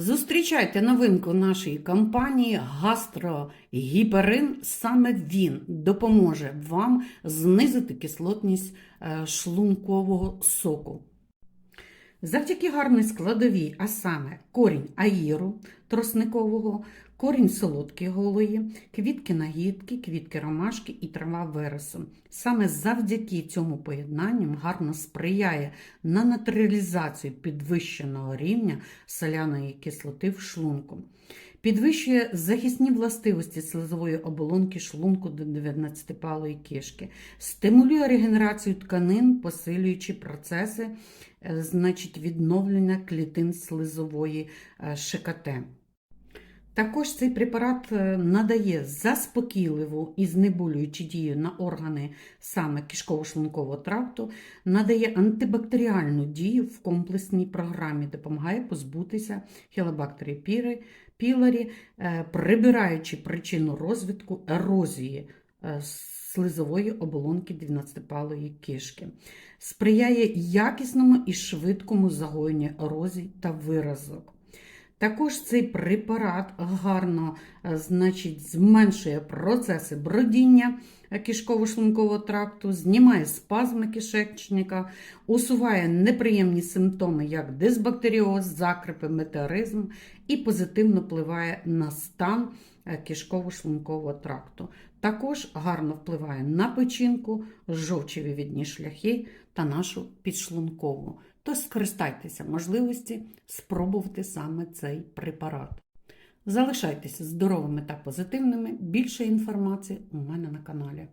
Зустрічайте новинку нашої компанії Гастрогіперин. Саме він допоможе вам знизити кислотність е, шлункового соку. Завдяки гарної складовій, а саме корінь аїру тросникового, корінь солодкої голої, квітки нагідки, квітки ромашки і трава вересу. Саме завдяки цьому поєднанням гарно сприяє на натуралізацію підвищеного рівня соляної кислоти в шлунку. Підвищує захисні властивості слизової оболонки шлунку до 19-палої кишки, стимулює регенерацію тканин, посилюючи процеси е, значить, відновлення клітин слизової е, ШКТ. Також цей препарат е, надає заспокійливу і знеболюючу дію на органи саме кишково-шлункового тракту, надає антибактеріальну дію в комплексній програмі, допомагає позбутися хелобактерії пілорі, е, прибираючи причину розвитку ерозії е, слизової оболонки 12-палої кишки, сприяє якісному і швидкому загоєнню ерозій та виразок. Також цей препарат гарно е, значить, зменшує процеси бродіння кишково-шлункового тракту, знімає спазми кишечника, усуває неприємні симптоми, як дисбактеріоз, закрипи, метеоризм і позитивно впливає на стан е, кишково-шлункового тракту. Також гарно впливає на печінку, жовчові шляхи та нашу підшлункову. Тож скористайтеся можливості спробувати саме цей препарат. Залишайтеся здоровими та позитивними. Більше інформації у мене на каналі.